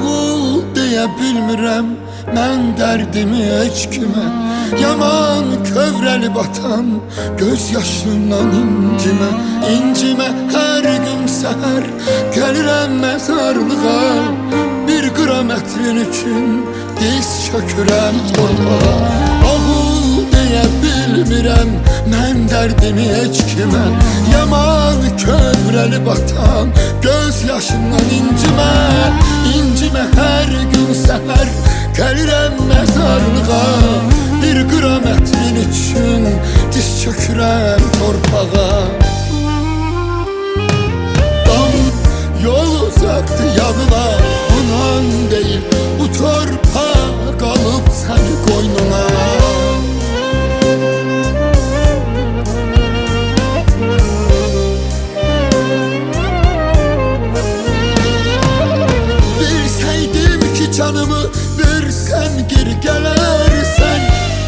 Oğul deyə bilmirəm Mən dərdimi heç kimə Yaman kövrəli batan Göz yaşından incimə İncimə hər gün səhər Gəlirəm məzarlığa Bir qram ətrin üçün Diz çökürəm torpağa Oğul deyə bilmirəm Mən dərdimi heç kimə Yaman kövrəli batan Göz yaşından incimə Gəlirəm məzarlığa Bir qram ətrin üçün Diz çökürəm torpağa. Dam yol uzaktı yanına Anan değil bu seni koynuna. Bilseydim ki canımı versem geri gelersen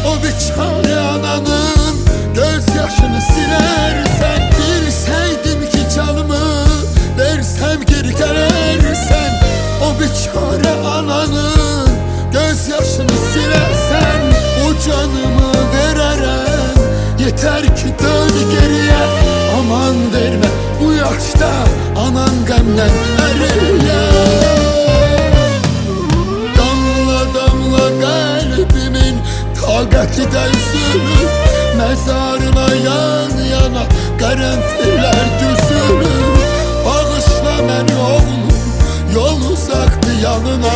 O biçare ananın gözyaşını silersen. Bilseydim ki canımı versem geri gelersen O biçare ananın gözyaşını silersen. O canımı vererem yeter ki dön geriye. Aman verme bu yaşta anan gemden takati de üzülür Mezarına yan yana karanfiller düzülür Bağışla beni oğlum yol uzaktı yanına